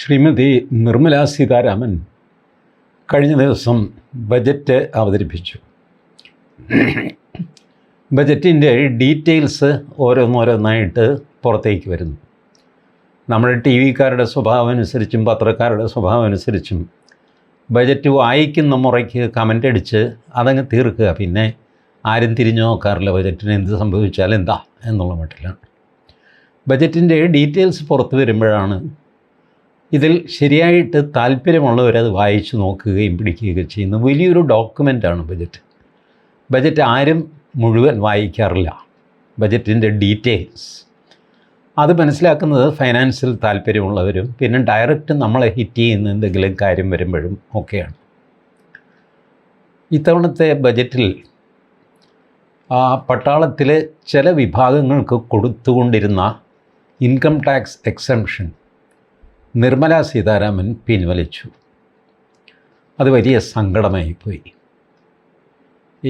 ശ്രീമതി നിർമ്മല സീതാരാമൻ കഴിഞ്ഞ ദിവസം ബജറ്റ് അവതരിപ്പിച്ചു. ബജറ്റിന്റെ ഡീറ്റെയിൽസ് ഓരോന്നോരോന്നായിട്ട് പുറത്തേക്ക് വരുന്നു. നമ്മുടെ ടി വിക്കാരുടെ സ്വഭാവം അനുസരിച്ചും പത്രക്കാരുടെ സ്വഭാവം അനുസരിച്ചും ബജറ്റ് വായിക്കുന്ന മുറയ്ക്ക് കമന്റ് അടിച്ച് അതങ്ങ് തീർക്കുക. പിന്നെ ആരും തിരിഞ്ഞു നോക്കാറില്ല ബജറ്റിന് എന്ത് സംഭവിച്ചാൽ എന്താ എന്നുള്ള മട്ടിലാണ്. ബജറ്റിന്റെ ഡീറ്റെയിൽസ് പുറത്ത് വരുമ്പോഴാണ് ഇതിൽ ശരിയായിട്ട് താല്പര്യമുള്ളവരത് വായിച്ചു നോക്കുകയും പിടിക്കുകയൊക്കെ ചെയ്യുന്ന. വലിയൊരു ഡോക്യുമെന്റാണ് ബജറ്റ്. ബജറ്റ് ആരും മുഴുവൻ വായിക്കാറില്ല. ബജറ്റിന്റെ ഡീറ്റെയിൽസ്. അത് മനസ്സിലാക്കുന്നത് ഫൈനാൻസിൽ താല്പര്യമുള്ളവരും പിന്നെ ഡയറക്റ്റ് നമ്മളെ ഹിറ്റ് ചെയ്യുന്ന എന്തെങ്കിലും കാര്യം വരുമ്പോഴും ഒക്കെയാണ്. ഇത്തവണത്തെ ബജറ്റിൽ ആ പട്ടാളത്തിലെ ചില വിഭാഗങ്ങൾക്ക് കൊടുത്തുകൊണ്ടിരുന്ന income tax exemption Nirmala Sitharaman പിൻവലിച്ചു. അത് വലിയ സങ്കടമായി പോയി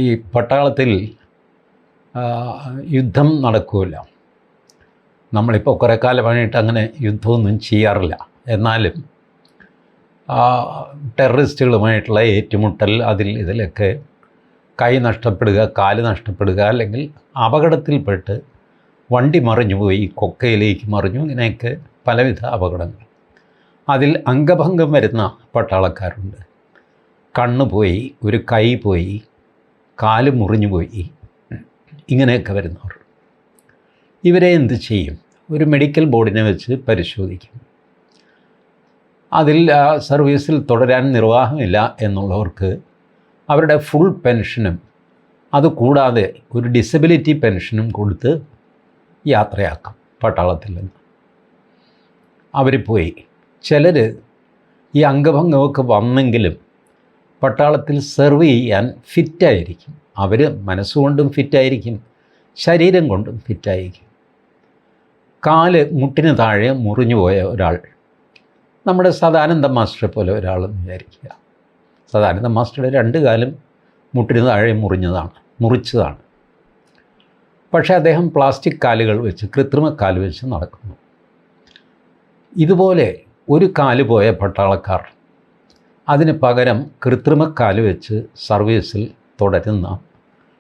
ഈ പട്ടാളത്തിൽ യുദ്ധം നടക്കുമല്ല നമ്മളിപ്പോൾ കുറേ കാലമായിട്ട് അങ്ങനെ യുദ്ധമൊന്നും ചെയ്യാറില്ല. എന്നാലും ടെററിസ്റ്റുകളുമായിട്ടുള്ള ഏറ്റുമുട്ടൽ അതിൽ ഇതിലൊക്കെ കൈ നഷ്ടപ്പെടുക കാൽ നഷ്ടപ്പെടുക അല്ലെങ്കിൽ അപകടത്തിൽപ്പെട്ട് വണ്ടി മറിഞ്ഞു പോയി കൊക്കയിലേക്ക് മറിഞ്ഞു ഇങ്ങനെയൊക്കെ പലവിധ അപകടങ്ങൾ. അതിൽ അംഗഭംഗം വരുന്ന പട്ടാളക്കാരുണ്ട്. കണ്ണ് പോയി ഒരു കൈ പോയി കാൽ മുറിഞ്ഞു പോയി. ഇങ്ങനെയൊക്കെ വരുന്നവർ. ഇവരെ എന്ത് ചെയ്യും? ഒരു മെഡിക്കൽ ബോർഡിനെ വെച്ച് പരിശോധിക്കും. അതിൽ സർവീസിൽ തുടരാൻ നിർവാഹമില്ല എന്നുള്ളവർക്ക് അവരുടെ ഫുൾ പെൻഷനും അതുകൂടാതെ ഒരു ഡിസബിലിറ്റി പെൻഷനും കൊടുത്ത് യാത്രയാക്കും പട്ടാളത്തിൽ നിന്ന്. അവർ പോയി ചിലർ ഈ അംഗഭംഗമൊക്കെ വന്നെങ്കിലും പട്ടാളത്തിൽ സെർവ് ചെയ്യാൻ ഫിറ്റായിരിക്കും. അവർ മനസ്സുകൊണ്ടും ഫിറ്റായിരിക്കും ശരീരം കൊണ്ടും ഫിറ്റായിരിക്കും. കാൽ മുട്ടിന് താഴെ മുറിഞ്ഞു പോയ ഒരാൾ നമ്മുടെ സദാനന്ദ മാസ്റ്ററെ പോലെ ഒരാളെന്ന് വിചാരിക്കുക. സദാനന്ദ മാസ്റ്ററുടെ രണ്ട് കാലം മുട്ടിന് താഴെ മുറിഞ്ഞതാണ് മുറിച്ചതാണ്. പക്ഷേ അദ്ദേഹം പ്ലാസ്റ്റിക് കാലുകൾ വെച്ച് കൃത്രിമ കാൽ വെച്ച് നടക്കുന്നു. ഇതുപോലെ ഒരു കാൽ പോയ പട്ടാളക്കാർ. അതിന് പകരം കൃത്രിമക്കാൽ വെച്ച് സർവീസിൽ തുടരുന്ന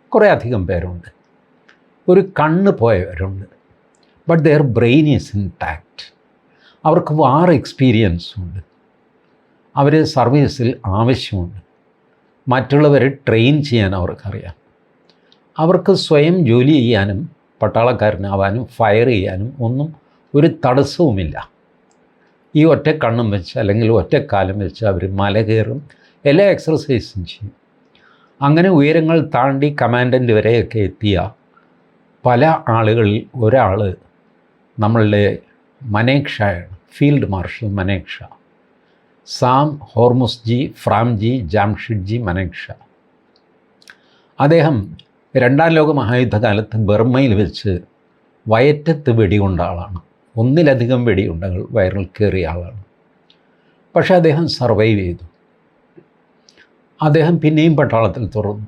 കുറേ അധികം പേരുണ്ട്. ഒരു കണ്ണ് പോയവരുണ്ട്. But their brain is intact അവർക്ക് വാർ എക്സ്പീരിയൻസ് ഉണ്ട്. അവർ സർവീസിൽ ആവശ്യമുണ്ട്. മറ്റുള്ളവരെ ട്രെയിൻ ചെയ്യാൻ അവർക്കറിയാം. അവർക്ക് സ്വയം ജോലി ചെയ്യാനും പട്ടാളക്കാരനാവാനും ഫയർ ചെയ്യാനും ഒന്നും ഒരു തടസ്സവുമില്ല. ഈ ഒറ്റ കണ്ണും വെച്ച് അല്ലെങ്കിൽ ഒറ്റ കാലം വെച്ച് അവർ മല കയറും എല്ലാ എക്സർസൈസും ചെയ്യും. അങ്ങനെ ഉയരങ്ങൾ താണ്ടി കമാൻഡന്റ് വരെയൊക്കെ എത്തിയ പല ആളുകളിൽ ഒരാൾ നമ്മളുടെ മനേക്ഷയാണ് ഫീൽഡ് മാർഷൽ സാം ഹോർമുസ്ജി ഫ്രാംജി ജാംഷിഡ്ജി മനേക്ഷ. അദ്ദേഹം രണ്ടാം ലോക മഹായുദ്ധകാലത്ത് ബർമ്മയിൽ വെച്ച് വയറ്റത്ത് വെടികൊണ്ട ആളാണ്. ഒന്നിലധികം വെടിയുണ്ടകൾ വയറിൽ കയറിയ ആളാണ്. പക്ഷേ അദ്ദേഹം സർവൈവ് ചെയ്തു. അദ്ദേഹം പിന്നെയും പട്ടാളത്തിൽ തുറന്നു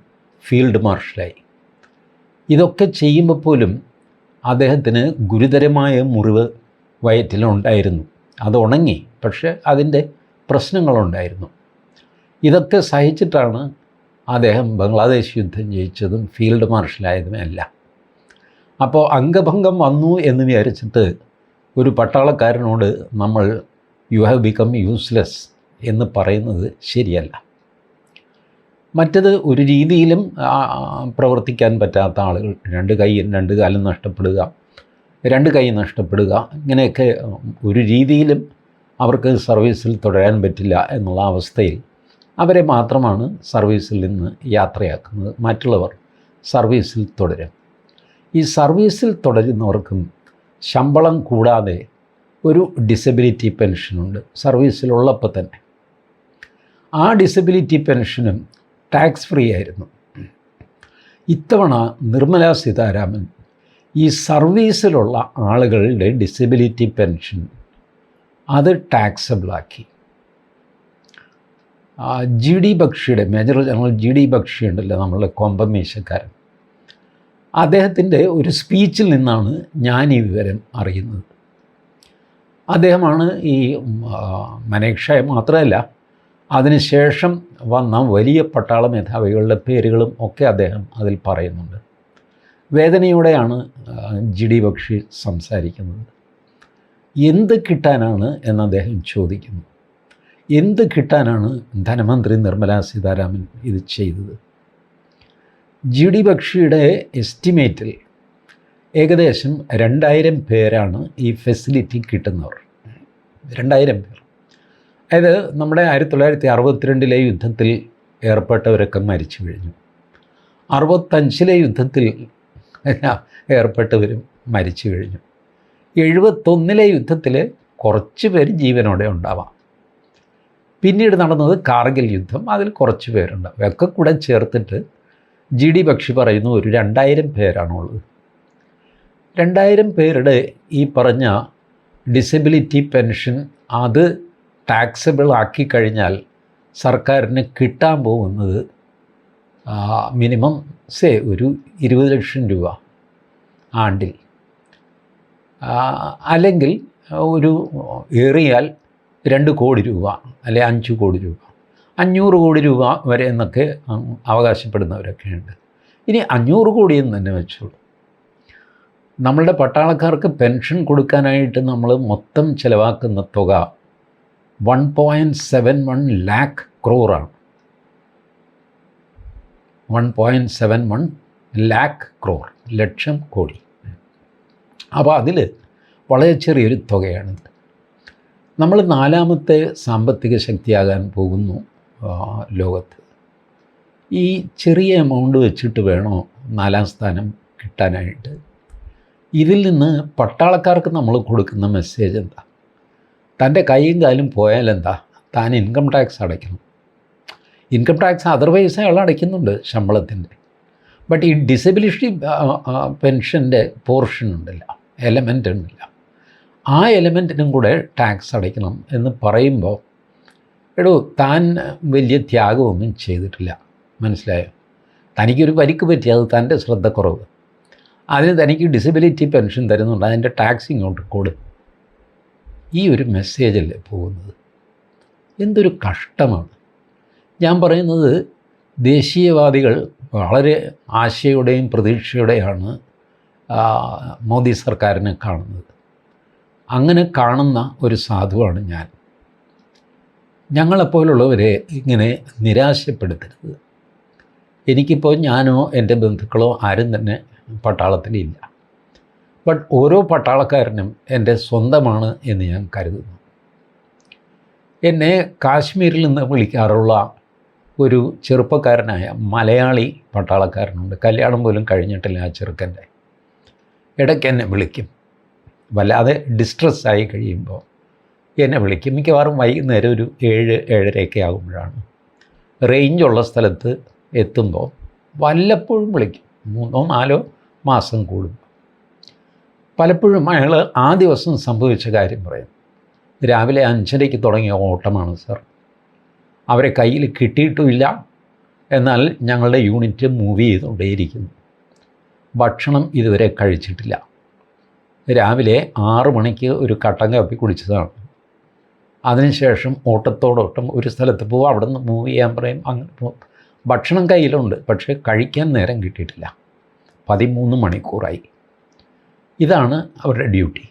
ഫീൽഡ് മാർഷലായി. ഇതൊക്കെ ചെയ്യുമ്പോൾ പോലും അദ്ദേഹത്തിന് ഗുരുതരമായ മുറിവ് വയറ്റിലുണ്ടായിരുന്നു. അത് ഉണങ്ങി പക്ഷേ അതിന്റെ പ്രശ്നങ്ങളുണ്ടായിരുന്നു. ഇതൊക്കെ സഹിച്ചിട്ടാണ് അദ്ദേഹം ബംഗ്ലാദേശ് യുദ്ധം ജയിച്ചതും ഫീൽഡ് മാർഷലായതും എല്ലാം അപ്പോൾ അംഗഭംഗം വന്നു എന്ന് വിചാരിച്ചിട്ട് ഒരു പട്ടാളക്കാരനോട് നമ്മൾ യു ഹാവ് ബിക്കം യൂസ്ലെസ് എന്ന് പറയുന്നത് ശരിയല്ല. മറ്റത് ഒരു രീതിയിലും പ്രവർത്തിക്കാൻ പറ്റാത്ത ആളുകൾ രണ്ട് കൈ രണ്ട് കാലം നഷ്ടപ്പെടുക രണ്ട് കൈ നഷ്ടപ്പെടുക ഇങ്ങനെയൊക്കെ ഒരു രീതിയിലും അവർക്ക് സർവീസിൽ തുടരാൻ പറ്റില്ല എന്നുള്ള അവസ്ഥയിൽ അവരെ മാത്രമാണ് സർവീസിൽ നിന്ന് യാത്രയാക്കുന്നത്. മറ്റുള്ളവർ സർവീസിൽ തുടരും. ഈ സർവീസിൽ തുടരുന്നവർക്കും ശമ്പളം കൂടാതെ ഒരു ഡിസബിലിറ്റി പെൻഷനുണ്ട് സർവീസിലുള്ളപ്പോൾ തന്നെ. ആ ഡിസബിലിറ്റി പെൻഷനും ടാക്സ് ഫ്രീ ആയിരുന്നു. ഇത്തവണ നിർമ്മല സീതാരാമൻ ഈ സർവീസിലുള്ള ആളുകളുടെ ഡിസബിലിറ്റി പെൻഷൻ അത് ടാക്സബിളാക്കി G D ബക്ഷിയുടെ major general G D Bakshi ഉണ്ടല്ലോ നമ്മളുടെ കൊമ്പം മീശക്കാരൻ. അദ്ദേഹത്തിന്റെ ഒരു സ്പീച്ചിൽ നിന്നാണ് ഞാൻ ഈ വിവരം അറിയുന്നത്. അദ്ദേഹമാണ് ഈ മനേക്ഷയെ മാത്രമല്ല അതിനുശേഷം വന്ന വലിയ പട്ടാള മേധാവികളുടെ പേരുകളും ഒക്കെ അദ്ദേഹം അതിൽ പറയുന്നുണ്ട്. വേദനയോടെയാണ് ജി ഡി ബക്ഷി സംസാരിക്കുന്നത്. എന്ത് കിട്ടാനാണ് എന്ന് അദ്ദേഹം ചോദിക്കുന്നു. എന്ത് കിട്ടാനാണ് ധനമന്ത്രി നിർമ്മലാ സീതാരാമൻ ഇത് ചെയ്തത്? ജി ഡി ബക്ഷിയുടെ എസ്റ്റിമേറ്റിൽ ഏകദേശം രണ്ടായിരം പേരാണ് ഈ ഫെസിലിറ്റി കിട്ടുന്നവർ. രണ്ടായിരം പേർ. അതായത് നമ്മുടെ ആയിരത്തി തൊള്ളായിരത്തി അറുപത്തിരണ്ടിലെ യുദ്ധത്തിൽ ഏർപ്പെട്ടവരൊക്കെ മരിച്ചു കഴിഞ്ഞു. അറുപത്തഞ്ചിലെ യുദ്ധത്തിൽ ഏർപ്പെട്ടവരും മരിച്ചു കഴിഞ്ഞു. എഴുപത്തൊന്നിലെ യുദ്ധത്തിൽ കുറച്ച് പേര് ജീവനോടെ ഉണ്ടാവാം. പിന്നീട് നടന്നത് കാർഗിൽ യുദ്ധം അതിൽ കുറച്ച് പേരുണ്ടാവും. ഒക്കെ കൂടെ ചേർത്തിട്ട് ജി ഡി ബക്ഷി പറയുന്നു ഒരു രണ്ടായിരം പേരാണുള്ളത്. രണ്ടായിരം പേരുടെ ഈ പറഞ്ഞ ഡിസബിലിറ്റി പെൻഷൻ അത് ടാക്സബിൾ ആക്കി കഴിഞ്ഞാൽ സർക്കാരിന് കിട്ടാൻ പോകുന്നത് മിനിമം സേ ഒരു ഇരുപത് ലക്ഷം രൂപ ആണ്ടിൽ. അല്ലെങ്കിൽ ഒരു ഏറിയാൽ രണ്ട് കോടി രൂപ അല്ലെ അഞ്ച് കോടി രൂപ. അഞ്ഞൂറ് കോടി രൂപ വരെ എന്നൊക്കെ അവകാശപ്പെടുന്നവരൊക്കെ ഉണ്ട് ഇനി അഞ്ഞൂറ് കോടിയെന്ന് തന്നെ വെച്ചോളൂ. നമ്മളുടെ പട്ടാളക്കാർക്ക് പെൻഷൻ കൊടുക്കാനായിട്ട് നമ്മൾ മൊത്തം ചിലവാക്കുന്ന തുക one point seven one lakh ക്രോറാണ്. One point seven one lakh crore ലക്ഷം കോടി. അപ്പോൾ അതിൽ വളരെ ചെറിയൊരു തുകയാണിത്. നമ്മൾ നാലാമത്തെ സാമ്പത്തിക ശക്തിയാകാൻ പോകുന്നു. ലോകത്ത്. ഈ ചെറിയ എമൗണ്ട് വെച്ചിട്ട് വേണോ നാലാം സ്ഥാനം കിട്ടാനായിട്ട്? ഇതിൽ നിന്ന് പട്ടാളക്കാർക്ക് നമ്മൾ കൊടുക്കുന്ന മെസ്സേജ് എന്താ? തന്റെ കൈയും കാലും പോയാൽ എന്താ? താൻ ഇൻകം ടാക്സ് അടയ്ക്കണം. ഇൻകം ടാക്സ് അതർവൈസ് അയാൾ അടയ്ക്കുന്നുണ്ട് ശമ്പളത്തിന്റെ. ബട്ട് ഈ ഡിസബിലിറ്റി പെൻഷന്റെ പോർഷൻ ഉണ്ടല്ല എലമെന്റ് ഉണ്ടല്ല. ആ എലമെന്റിനും കൂടെ ടാക്സ് അടയ്ക്കണം എന്ന് പറയുമ്പോൾ എടോ താൻ വലിയ ത്യാഗമൊന്നും ചെയ്തിട്ടില്ല. മനസ്സിലായോ? തനിക്കൊരു പരിക്ക് പറ്റി അത് തന്റെ ശ്രദ്ധക്കുറവ്. അതിന് തനിക്ക് ഡിസബിലിറ്റി പെൻഷൻ തരുന്നുണ്ട് അതിന്റെ ടാക്സ് ഇങ്ങോട്ട് കൊടു. ഈ ഒരു മെസ്സേജല്ലേ പോകുന്നത്? എന്തൊരു കഷ്ടമാണ്. ഞാൻ പറയുന്നത് ദേശീയവാദികൾ വളരെ ആശയോടെയും പ്രതീക്ഷയോടെയാണ് മോദി സർക്കാരിനെ കാണുന്നത്. അങ്ങനെ കാണുന്ന ഒരു സാധുവാണ് ഞാൻ. ഞങ്ങളെപ്പോലുള്ളവരെ ഇങ്ങനെ നിരാശപ്പെടുത്തരുത്. എനിക്കിപ്പോൾ ഞാനോ എന്റെ ബന്ധുക്കളോ ആരും തന്നെ പട്ടാളത്തിലില്ല. ബട്ട് ഓരോ പട്ടാളക്കാരനും എന്റെ സ്വന്തമാണ് എന്ന് ഞാൻ കരുതുന്നു. എന്നെ കാശ്മീരിൽ നിന്ന് വിളിക്കാറുള്ള ഒരു ചെറുപ്പക്കാരനായ മലയാളി പട്ടാളക്കാരനുണ്ട്. കല്യാണം പോലും കഴിഞ്ഞിട്ടില്ല ആ ചെറുക്കന്റെ. ഇടയ്ക്ക് എന്നെ വിളിക്കും. വല്ലാതെ ഡിസ്ട്രെസ്സായി കഴിയുമ്പോൾ എന്നെ വിളിക്കും. മിക്കവാറും വൈകുന്നേരം ഒരു ഏഴ് ഏഴരയൊക്കെ ആകുമ്പോഴാണ്. റേഞ്ചുള്ള സ്ഥലത്ത് എത്തുമ്പോൾ വല്ലപ്പോഴും വിളിക്കും. മൂന്നോ നാലോ മാസം കൂടും. പലപ്പോഴും അയാൾ ആ ദിവസം സംഭവിച്ച കാര്യം പറയും. രാവിലെ അഞ്ചരയ്ക്ക് തുടങ്ങിയ ഓട്ടമാണ് സർ. അവരെ കയ്യിൽ കിട്ടിയിട്ടുമില്ല. എന്നാൽ ഞങ്ങളുടെ യൂണിറ്റ് മൂവ് ചെയ്തുകൊണ്ടേയിരിക്കുന്നു. ഭക്ഷണം ഇതുവരെ കഴിച്ചിട്ടില്ല. രാവിലെ ആറു മണിക്ക് ഒരു കട്ടൻ കാപ്പി കുടിച്ചതാണ്. അതിനുശേഷം ഓട്ടത്തോടോട്ടം ഒരു സ്ഥലത്ത് പോകും അവിടെ നിന്ന് മൂവ് ചെയ്യാൻ പറയും. അങ്ങനെ പോകും ഭക്ഷണം കയ്യിലുണ്ട് പക്ഷേ കഴിക്കാൻ നേരം കിട്ടിയിട്ടില്ല. പതിമൂന്ന് മണിക്കൂറായി. ഇതാണ് അവരുടെ ഡ്യൂട്ടി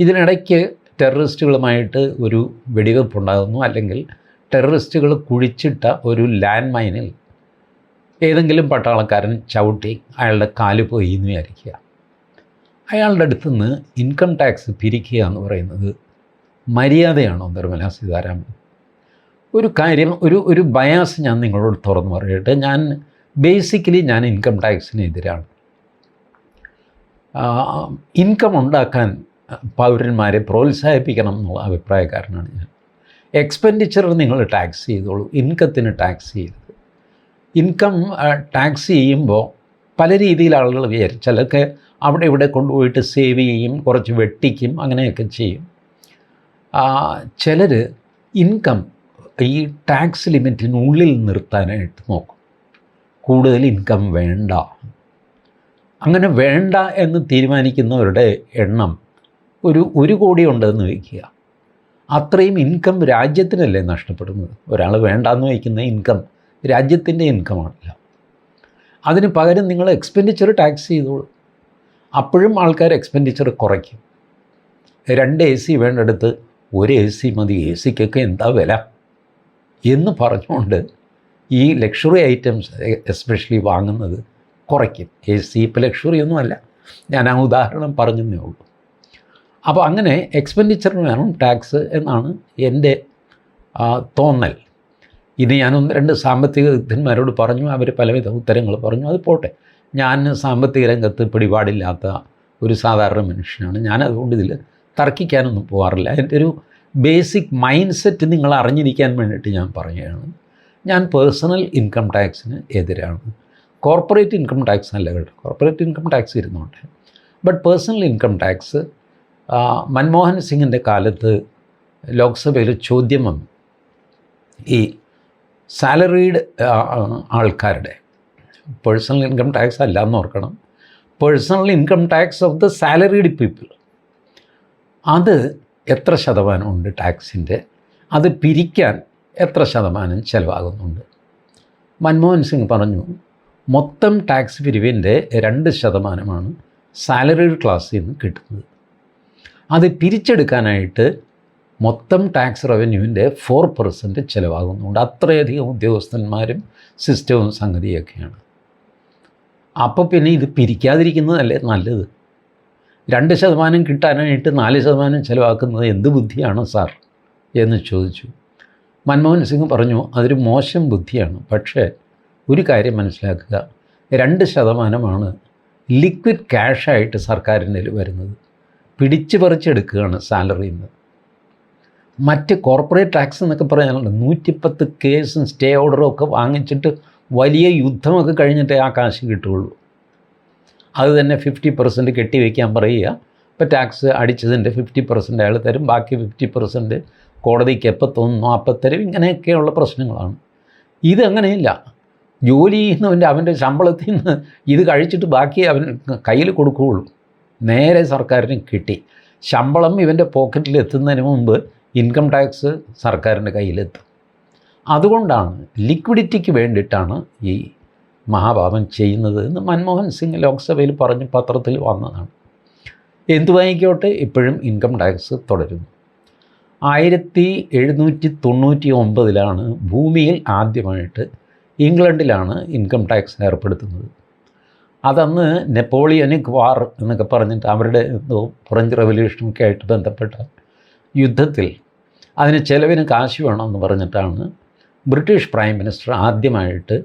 ഇതിനിടയ്ക്ക് ടെററിസ്റ്റുകളുമായിട്ട് ഒരു വെടിവെപ്പ് ഉണ്ടാകുന്നു അല്ലെങ്കിൽ ടെററിസ്റ്റുകൾ കുഴിച്ചിട്ട ഒരു ലാൻഡ് മൈനിൽ ഏതെങ്കിലും പട്ടാളക്കാരൻ ചവിട്ടി അയാളുടെ കാൽ പോയി എന്ന് വിചാരിക്കുക. അയാളുടെ അടുത്തുനിന്ന് ഇൻകം ടാക്സ് പിരിക്കുക എന്ന് പറയുന്നത് മര്യാദയാണോ നിർമ്മല സീതാരാമൻ? ഒരു കാര്യം ഒരു ഒരു ബയാസ് ഞാൻ നിങ്ങളോട് തുറന്നു പറയട്ടെ. ഞാൻ ബേസിക്കലി ഞാൻ ഇൻകം ടാക്സിനെതിരാണ് ഇൻകം ഉണ്ടാക്കാൻ പൗരന്മാരെ പ്രോത്സാഹിപ്പിക്കണം എന്നുള്ള അഭിപ്രായക്കാരനാണ് ഞാൻ. എക്സ്പെൻഡിച്ചർ നിങ്ങൾ ടാക്സ് ചെയ്തോളൂ ഇൻകത്തിന് ടാക്സ് ചെയ്യരുത്. ഇൻകം ടാക്സ് ചെയ്യുമ്പോൾ പല രീതിയിൽ ആളുകൾ വിചാരിച്ചാലൊക്കെ അവിടെ ഇവിടെ കൊണ്ടുപോയിട്ട് സേവ് ചെയ്യും കുറച്ച് വെട്ടിക്കും അങ്ങനെയൊക്കെ ചെയ്യും. ചിലർ ഇൻകം ഈ ടാക്സ് ലിമിറ്റിനുള്ളിൽ നിർത്താനായിട്ട് നോക്കും. കൂടുതൽ ഇൻകം വേണ്ട. അങ്ങനെ വേണ്ട എന്ന് തീരുമാനിക്കുന്നവരുടെ എണ്ണം ഒരു ഒരു കോടി ഉണ്ടെന്ന് വയ്ക്കുക. അത്രയും ഇൻകം രാജ്യത്തിനല്ലേ നഷ്ടപ്പെടുന്നത്? ഒരാൾ വേണ്ടാന്ന് വയ്ക്കുന്ന ഇൻകം രാജ്യത്തിന്റെ ഇൻകമാണല്ലോ അതിന് പകരം നിങ്ങൾ എക്സ്പെൻഡിച്ചർ ടാക്സ് ചെയ്തോളൂ. അപ്പോഴും ആൾക്കാർ എക്സ്പെൻഡിച്ചർ കുറയ്ക്കും. രണ്ട് എ സി വേണ്ടടുത്ത് ഒരു എ സി മതി എ സിക്കൊക്കെ എന്താ വില? എന്ന് പറഞ്ഞുകൊണ്ട് ഈ ലക്ഷറി ഐറ്റംസ് എസ്പെഷ്യലി വാങ്ങുന്നത് കുറയ്ക്കും. എ സി ഇപ്പോൾ ലക്ഷറി ഒന്നുമല്ല ഞാൻ ആ ഉദാഹരണം പറഞ്ഞതേ ഉള്ളൂ. അപ്പോൾ അങ്ങനെ എക്സ്പെൻഡിച്ചറിന് വേണം ടാക്സ് എന്നാണ് എന്റെ തോന്നൽ. ഇത് ഞാൻ ഒന്ന് രണ്ട് സാമ്പത്തിക വിദഗ്ധന്മാരോട് പറഞ്ഞു അവർ പലവിധ ഉത്തരങ്ങൾ പറഞ്ഞു അത് പോട്ടെ. ഞാൻ സാമ്പത്തിക രംഗത്ത് പിടിപാടില്ലാത്ത ഒരു സാധാരണ മനുഷ്യനാണ്. ഞാൻ അതുകൊണ്ട് ഇതിൽ തർക്കിക്കാനൊന്നും പോകാറില്ല എന്റെ ഒരു ബേസിക് മൈൻഡ് സെറ്റ് നിങ്ങൾ അറിഞ്ഞിരിക്കാൻ വേണ്ടിയിട്ട് ഞാൻ പറയുകയാണ്. ഞാൻ പേഴ്സണൽ ഇൻകം ടാക്സിന് എതിരാണ്. കോർപ്പറേറ്റ് ഇൻകം ടാക്സ് അല്ല കേട്ടോ. കോർപ്പറേറ്റ് ഇൻകം ടാക്സ് ഇരുന്നോട്ടെ. But personal income tax Manmohan സിംഗിന്റെ കാലത്ത് ലോക്സഭയിൽ ചോദ്യം വന്നു. ഈ സാലറീഡ് ആൾക്കാരുടെ പേഴ്സണൽ ഇൻകം ടാക്സ് അല്ല എന്ന് ഓർക്കണം. Personal income tax of the salaried people. അത് എത്ര ശതമാനമുണ്ട് ടാക്സിന്റെ? അത് പിരിക്കാൻ എത്ര ശതമാനം ചിലവാകുന്നുണ്ട്? മൻമോഹൻ സിംഗ് പറഞ്ഞു മൊത്തം ടാക്സ് പിരിവിന്റെ രണ്ട് ശതമാനമാണ് സാലറിഡ് ക്ലാസ്സിൽ നിന്ന് കിട്ടുന്നത്. അത് പിരിച്ചെടുക്കാനായിട്ട് മൊത്തം ടാക്സ് റവന്യൂവിന്റെ ഫോർ പെർസെന്റ് ചിലവാകുന്നുണ്ട്. അത്രയധികം ഉദ്യോഗസ്ഥന്മാരും സിസ്റ്റവും സംഗതിയൊക്കെയാണ്. അപ്പോൾ പിന്നെ ഇത് പിരിക്കാതിരിക്കുന്നതല്ലേ നല്ലത്? രണ്ട് ശതമാനം കിട്ടാനായിട്ട് നാല് ശതമാനം ചിലവാക്കുന്നത് എന്ത് ബുദ്ധിയാണ് സാർ? എന്ന് ചോദിച്ചു. മൻമോഹൻ സിംഗ് പറഞ്ഞു അതൊരു മോശം ബുദ്ധിയാണ്. പക്ഷേ ഒരു കാര്യം മനസ്സിലാക്കുക. രണ്ട് ശതമാനമാണ് ലിക്വിഡ് ക്യാഷായിട്ട് സർക്കാരിന്റെ വരുന്നത്. പിടിച്ചു പറിച്ചെടുക്കുകയാണ് സാലറിയിൽ നിന്ന് മറ്റ് കോർപ്പറേറ്റ് ടാക്സ് എന്നൊക്കെ പറയാനുണ്ട്. നൂറ്റിപ്പത്ത് കേസും സ്റ്റേ ഓർഡറും ഒക്കെ വാങ്ങിച്ചിട്ട് വലിയ യുദ്ധമൊക്കെ കഴിഞ്ഞിട്ടേ ആ കാശ് കിട്ടുകയുള്ളൂ. അത് തന്നെ ഫിഫ്റ്റി പെർസെന്റ് കെട്ടിവെക്കാൻ പറയുക. ഇപ്പോൾ ടാക്സ് അടിച്ചതിന്റെ ഫിഫ്റ്റി പെർസെന്റ് അയാൾ തരും. ബാക്കി ഫിഫ്റ്റി പെർസെന്റ് കോടതിക്ക് എപ്പോൾ തോന്നുന്നു അപ്പം തരും. ഇങ്ങനെയൊക്കെയുള്ള പ്രശ്നങ്ങളാണ്. ഇത് അങ്ങനെയില്ല. ജോലി ചെയ്യുന്നവന്റെ അവന്റെ ശമ്പളത്തിൽ നിന്ന് ഇത് കഴിച്ചിട്ട് ബാക്കി അവൻ കയ്യിൽ കൊടുക്കുകയുള്ളൂ. നേരെ സർക്കാരിന് കിട്ടി. ശമ്പളം ഇവന്റെ പോക്കറ്റിൽ എത്തുന്നതിന് മുമ്പ് ഇൻകം ടാക്സ് സർക്കാരിന്റെ കയ്യിലെത്തും. അതുകൊണ്ടാണ് ലിക്വിഡിറ്റിക്ക് വേണ്ടിയിട്ടാണ് ഈ മഹാപാപം ചെയ്യുന്നത് എന്ന് മൻമോഹൻ സിംഗ് ലോക്സഭയിൽ പറഞ്ഞ് പത്രത്തിൽ വന്നതാണ്. എന്തുവായിക്കോട്ടെ ഇപ്പോഴും ഇൻകം ടാക്സ് തുടരുന്നു. ആയിരത്തി എഴുന്നൂറ്റി തൊണ്ണൂറ്റി ഒമ്പതിലാണ് ഭൂമിയിൽ ആദ്യമായിട്ട് ഇംഗ്ലണ്ടിലാണ് ഇൻകം ടാക്സ് ഏർപ്പെടുത്തുന്നത്. അതന്ന് നെപ്പോളിയനിക് വാർ എന്നൊക്കെ പറഞ്ഞിട്ട് അവരുടെ എന്തോ ഫ്രഞ്ച് റവല്യൂഷനൊക്കെ ആയിട്ട് ബന്ധപ്പെട്ട യുദ്ധത്തിൽ അതിന് ചെലവിന് കാശ് വേണമെന്ന് പറഞ്ഞിട്ടാണ് ബ്രിട്ടീഷ് പ്രൈം മിനിസ്റ്റർ ആദ്യമായിട്ട്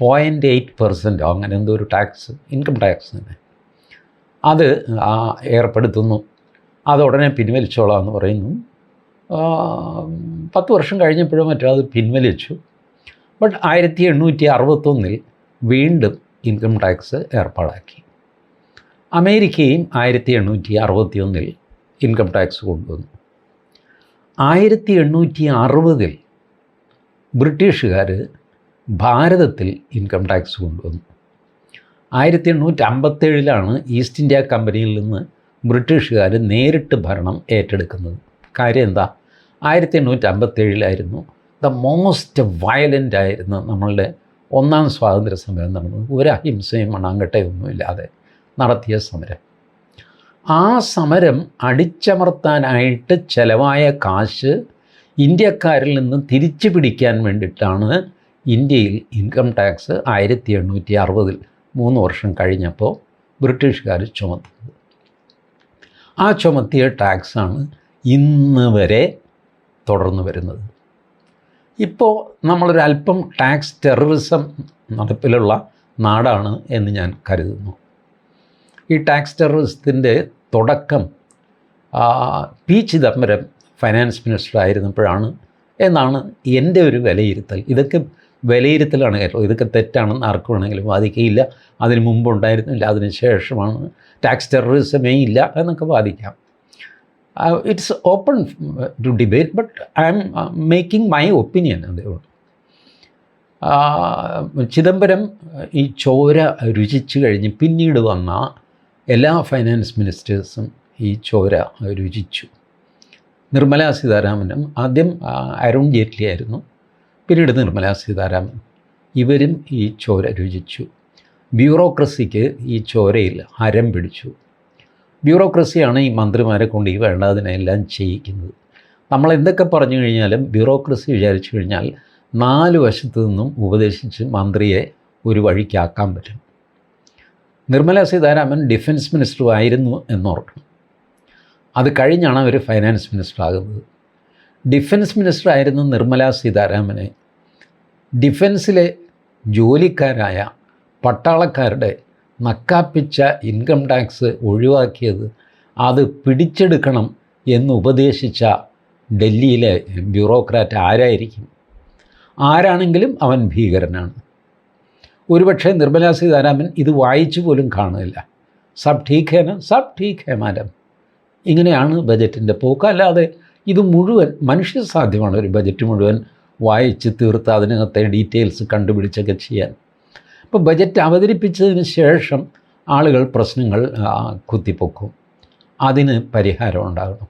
പോയിന്റ് എയ്റ്റ് പെർസെന്റോ അങ്ങനെ എന്തോ ഒരു ടാക്സ് ഇൻകം ടാക്സ് തന്നെ. അത് ഏർപ്പെടുത്തുന്നു. അത് ഉടനെ പിൻവലിച്ചോളാം എന്ന് പറയുന്നു. പത്ത് വർഷം കഴിഞ്ഞപ്പോഴും മറ്റോ അത് പിൻവലിച്ചു. ബട്ട് ആയിരത്തി എണ്ണൂറ്റി അറുപത്തൊന്നിൽ വീണ്ടും ഇൻകം ടാക്സ് ഏർപ്പാടാക്കി. അമേരിക്കയും ആയിരത്തി എണ്ണൂറ്റി അറുപത്തി ഒന്നിൽ ഇൻകം ടാക്സ് കൊണ്ടുവന്നു. ആയിരത്തി എണ്ണൂറ്റി അറുപതിൽ ബ്രിട്ടീഷുകാർ ഭാരതത്തിൽ ഇൻകം ടാക്സ് കൊണ്ടുവന്നു. ആയിരത്തി എണ്ണൂറ്റി അമ്പത്തേഴിലാണ് ഈസ്റ്റ് ഇന്ത്യ കമ്പനിയിൽ നിന്ന് ബ്രിട്ടീഷുകാർ നേരിട്ട് ഭരണം ഏറ്റെടുക്കുന്നത്. കാര്യം എന്താ? ആയിരത്തി എണ്ണൂറ്റി അമ്പത്തേഴിലായിരുന്നു ദ മോസ്റ്റ് വയലന്റ് ആയിരുന്നു നമ്മളുടെ ഒന്നാം സ്വാതന്ത്ര്യ സമരം നടന്നത്. ഒരു അഹിംസയും മണാങ്കട്ടയൊന്നുമില്ലാതെ നടത്തിയ സമരം. ആ സമരം അടിച്ചമർത്താനായിട്ട് ചിലവായ കാശ് ഇന്ത്യക്കാരിൽ നിന്ന് തിരിച്ചു പിടിക്കാൻ വേണ്ടിയിട്ടാണ് ഇന്ത്യയിൽ ഇൻകം ടാക്സ് ആയിരത്തി എണ്ണൂറ്റി അറുപതിൽ മൂന്ന് വർഷം കഴിഞ്ഞപ്പോൾ ബ്രിട്ടീഷുകാർ ചുമത്തുന്നത് ആ ചുമത്തിയ ടാക്സാണ് ഇന്ന് വരെ തുടർന്നു വരുന്നത്. ഇപ്പോൾ നമ്മളൊരല്പം ടാക്സ് ടെററിസം നടപ്പിലുള്ള നാടാണ് എന്ന് ഞാൻ കരുതുന്നു. ഈ ടാക്സ് ടെററിസത്തിന്റെ തുടക്കം പി ചിദംബരം ഫൈനാൻസ് മിനിസ്റ്റർ ആയിരുന്നപ്പോഴാണ് എന്നാണ് എന്റെ ഒരു വിലയിരുത്തൽ. ഇതൊക്കെ വിലയിരുത്തലാണ് കേട്ടോ. ഇതൊക്കെ തെറ്റാണെന്ന് ആർക്ക് വേണമെങ്കിലും വാദിക്കുകയില്ല. അതിന് മുമ്പ് ഉണ്ടായിരുന്നില്ല അതിന് ശേഷമാണ് ടാക്സ് ടെററിസമേ ഇല്ല എന്നൊക്കെ വാദിക്കാം. It's open to debate but I'm making my opinion അതേ ഉള്ളൂ. ചിദംബരം ഈ ചോര രുചിച്ചു കഴിഞ്ഞ് പിന്നീട് വന്ന എല്ലാ ഫൈനാൻസ് മിനിസ്റ്റേഴ്സും ഈ ചോര രുചിച്ചു. നിർമ്മലാ സീതാരാമനും ആദ്യം അരുൺ ജെയ്റ്റ്ലി ആയിരുന്നു. പിന്നീട് നിർമ്മലാ സീതാരാമൻ. ഇവരും ഈ ചോര രുചിച്ചു. ബ്യൂറോക്രസിക്ക് ഈ ചോരയിൽ ഹരം പിടിച്ചു. ബ്യൂറോക്രസിയാണ് ഈ മന്ത്രിമാരെ കൊണ്ട് ഈ വേണ്ടതിനെല്ലാം ചെയ്യിക്കുന്നത്. നമ്മൾ എന്തൊക്കെ പറഞ്ഞു കഴിഞ്ഞാലും ബ്യൂറോക്രസി വിചാരിച്ചു കഴിഞ്ഞാൽ നാല് വശത്തു നിന്നും ഉപദേശിച്ച് മന്ത്രിയെ ഒരു വഴിക്കാക്കാൻ പറ്റും. നിർമ്മല സീതാരാമൻ ഡിഫൻസ് മിനിസ്റ്ററും ആയിരുന്നു എന്നോർക്കണം. അത് കഴിഞ്ഞാണ് അവർ ഫൈനാൻസ് മിനിസ്റ്റർ ആകുന്നത് ഡിഫൻസ് മിനിസ്റ്റർ ആയിരുന്ന നിർമ്മല സീതാരാമനെ ഡിഫൻസിലെ ജോലിക്കാരായ പട്ടാളക്കാരുടെ നക്കാപ്പിച്ച ഇൻകം ടാക്സ് ഒഴിവാക്കിയത് അത് പിടിച്ചെടുക്കണം എന്ന് ഉപദേശിച്ച ഡൽഹിയിലെ ബ്യൂറോക്രാറ്റ് ആരായിരിക്കും? ആരാണെങ്കിലും അവൻ ഭീകരനാണ്. ഒരുപക്ഷെ നിർമ്മലാ സീതാരാമൻ ഇത് വായിച്ചു പോലും കാണുന്നില്ല. സബ് ടീക്ക് ഹേന സബ് ടീക്ക് ഹേ മാഡം. ഇങ്ങനെയാണ് ബജറ്റിന്റെ പോക്ക്. അല്ലാതെ ഇത് മുഴുവൻ മനുഷ്യസാധ്യമാണ് ഒരു ബജറ്റ് മുഴുവൻ വായിച്ച് തീർത്ത് അതിനകത്തെ ഡീറ്റെയിൽസ് കണ്ടുപിടിച്ചൊക്കെ ചെയ്യാൻ. അപ്പോൾ ബജറ്റ് അവതരിപ്പിച്ചതിന് ശേഷം ആളുകൾ പ്രശ്നങ്ങൾ കുത്തിപ്പൊക്കും. അതിന് പരിഹാരം ഉണ്ടാകണം.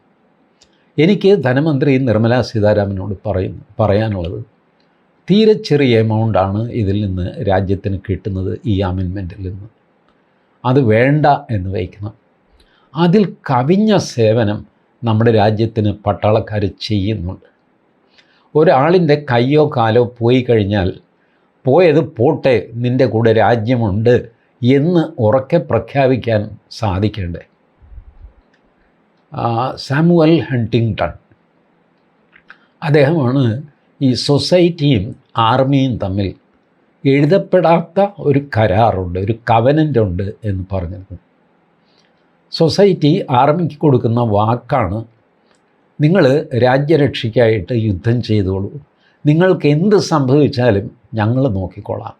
എനിക്ക് ധനമന്ത്രി നിർമ്മലാ സീതാരാമനോട് പറയുന്നു പറയാനുള്ളത് തീരെ ചെറിയ എമൗണ്ടാണ് ഇതിൽ നിന്ന് രാജ്യത്തിന് കിട്ടുന്നത് ഈ അമെൻമെന്റിൽ നിന്ന്. അത് വേണ്ട എന്ന് വയ്ക്കണം. അതിൽ കവിഞ്ഞ സേവനം നമ്മുടെ രാജ്യത്തിന് പട്ടാളക്കാർ ചെയ്യുന്നുണ്ട്. ഒരാളിന്റെ കയ്യോ കാലോ പോയി കഴിഞ്ഞാൽ പോയത് പോട്ടെ നിന്റെ കൂടെ രാജ്യമുണ്ട് എന്ന് ഉറക്കെ പ്രഖ്യാപിക്കാൻ സാധിക്കേണ്ടേ? Samuel Huntington. അദ്ദേഹമാണ് ഈ സൊസൈറ്റിയും ആർമിയും തമ്മിൽ എഴുതപ്പെടാത്ത ഒരു കരാറുണ്ട് ഒരു കവനന്റ് ഉണ്ട് എന്ന് പറഞ്ഞത് സൊസൈറ്റി ആർമിക്ക് കൊടുക്കുന്ന വാക്കാണ് നിങ്ങൾ രാജ്യരക്ഷയ്ക്കായിട്ട് യുദ്ധം ചെയ്തോളൂ. നിങ്ങൾക്ക് എന്ത് സംഭവിച്ചാലും ഞങ്ങൾ നോക്കിക്കൊള്ളാം.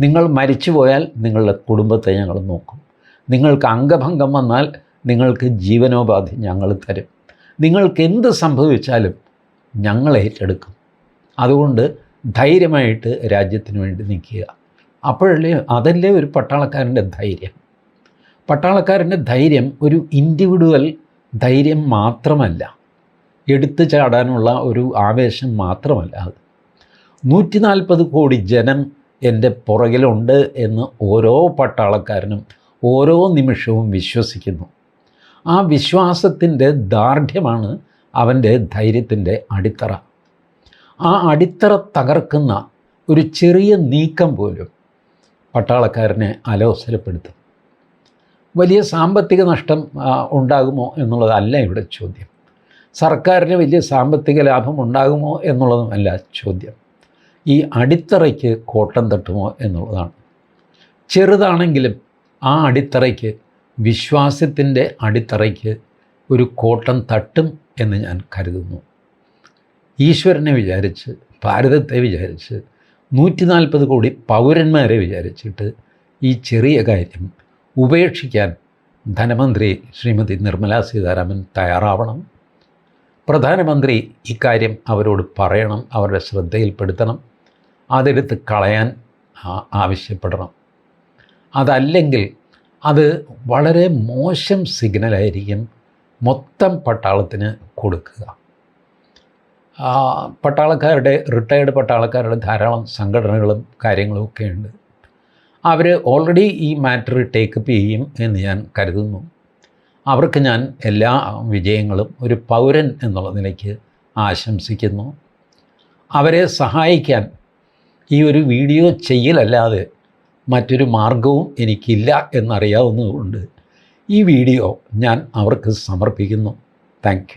നിങ്ങൾ മരിച്ചു പോയാൽ നിങ്ങളുടെ കുടുംബത്തെ ഞങ്ങൾ നോക്കും. നിങ്ങൾക്ക് അംഗഭംഗം വന്നാൽ നിങ്ങൾക്ക് ജീവനോപാധി ഞങ്ങൾ തരും. നിങ്ങൾക്ക് എന്ത് സംഭവിച്ചാലും ഞങ്ങൾ ഏറ്റെടുക്കും. അതുകൊണ്ട് ധൈര്യമായിട്ട് രാജ്യത്തിന് വേണ്ടി നിൽക്കുക. അപ്പോഴല്ലേ അതല്ലേ ഒരു പട്ടാളക്കാരന്റെ ധൈര്യം. പട്ടാളക്കാരന്റെ ധൈര്യം ഒരു ഇൻഡിവിഡ്വൽ ധൈര്യം മാത്രമല്ല. എടുത്തു ചാടാനുള്ള ഒരു ആവേശം മാത്രമല്ല അത്. നൂറ്റി നാൽപ്പത് കോടി ജനം എന്റെ പുറകിലുണ്ട് എന്ന് ഓരോ പട്ടാളക്കാരനും ഓരോ നിമിഷവും വിശ്വസിക്കുന്നു. ആ വിശ്വാസത്തിന്റെ ദാർഢ്യമാണ് അവന്റെ ധൈര്യത്തിന്റെ അടിത്തറ. ആ അടിത്തറ തകർക്കുന്ന ഒരു ചെറിയ നീക്കം പോലും പട്ടാളക്കാരനെ അലോസരപ്പെടുത്തും. വലിയ സാമ്പത്തിക നഷ്ടം ഉണ്ടാകുമോ എന്നുള്ളതല്ല ഇവിടെ ചോദ്യം. സർക്കാരിന് വലിയ സാമ്പത്തിക ലാഭം ഉണ്ടാകുമോ എന്നുള്ളതുമല്ല ചോദ്യം. ഈ അടിത്തറയ്ക്ക് കോട്ടം തട്ടുമോ എന്നുള്ളതാണ്. ചെറുതാണെങ്കിലും ആ അടിത്തറയ്ക്ക് വിശ്വാസത്തിന്റെ അടിത്തറയ്ക്ക് ഒരു കോട്ടം തട്ടും എന്ന് ഞാൻ കരുതുന്നു. ഈശ്വരനെ വിചാരിച്ച് ഭാരതത്തെ വിചാരിച്ച് നൂറ്റി നാൽപ്പത് കോടി പൗരന്മാരെ വിചാരിച്ചിട്ട് ഈ ചെറിയ കാര്യം ഉപേക്ഷിക്കാൻ ധനമന്ത്രി ശ്രീമതി നിർമ്മലാ സീതാരാമൻ തയ്യാറാവണം. പ്രധാനമന്ത്രി ഇക്കാര്യം അവരോട് പറയണം അവരുടെ ശ്രദ്ധയിൽപ്പെടുത്തണം അതെടുത്ത് കളയാൻ ആവശ്യപ്പെടണം. അതല്ലെങ്കിൽ അത് വളരെ മോശം സിഗ്നലായിരിക്കും മൊത്തം പട്ടാളത്തിന് കൊടുക്കുക. പട്ടാളക്കാരുടെ റിട്ടയർഡ് പട്ടാളക്കാരുടെ ധാരാളം സംഘടനകളും കാര്യങ്ങളും ഒക്കെ ഉണ്ട് അവർ ഓൾറെഡി ഈ മാറ്റർ ടേക്കപ്പ് ചെയ്യും എന്ന് ഞാൻ കരുതുന്നു. അവർക്ക് ഞാൻ എല്ലാ വിജയങ്ങളും ഒരു പൗരൻ എന്നുള്ള നിലയ്ക്ക് ആശംസിക്കുന്നു. അവരെ സഹായിക്കാൻ ഈ ഒരു വീഡിയോ ചെയ്യലല്ലാതെ മറ്റൊരു മാർഗവും എനിക്കില്ല എന്നറിയാവുന്നതുകൊണ്ട് ഈ വീഡിയോ ഞാൻ അവർക്ക് സമർപ്പിക്കുന്നു. താങ്ക്